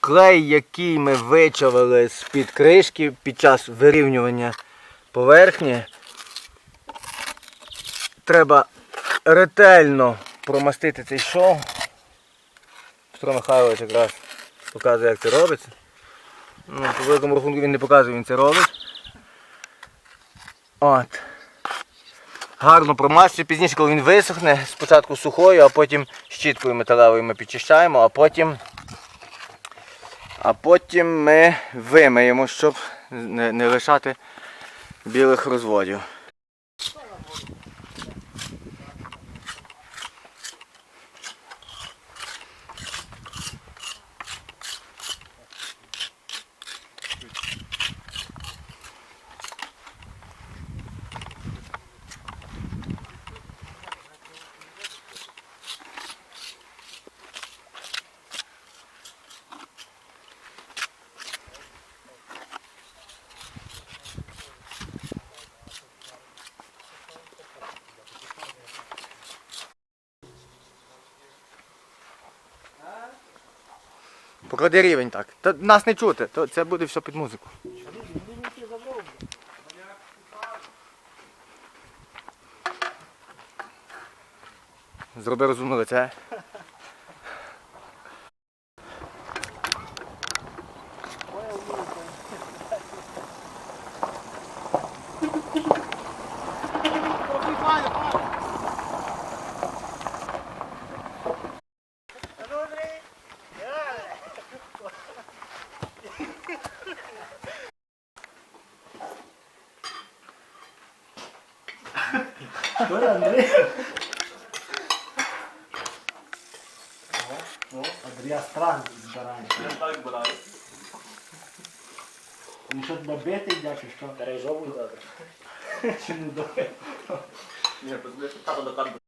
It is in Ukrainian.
клей, який ми вичавили з-під кришки під час вирівнювання поверхні. Треба ретельно промастити цей шов. Петро Михайлович якраз показує, як це робиться. Ну, по великому рахунку він не показує, він це робить. От. Гарно промащує, пізніше, коли він висохне, спочатку сухою, а потім щіткою металевою ми підчищаємо, а потім, а потім ми вимиємо, щоб не, лишати білих розводів. Поклади рівень так. Та нас не чути, то це буде все під музику. Зроби розумно лице. О, Андрія страх збирає. Так збираю. Він що тебе бити йде, чи що? Перейшов добре. Чи не добре? Ні, позбив тато до карби.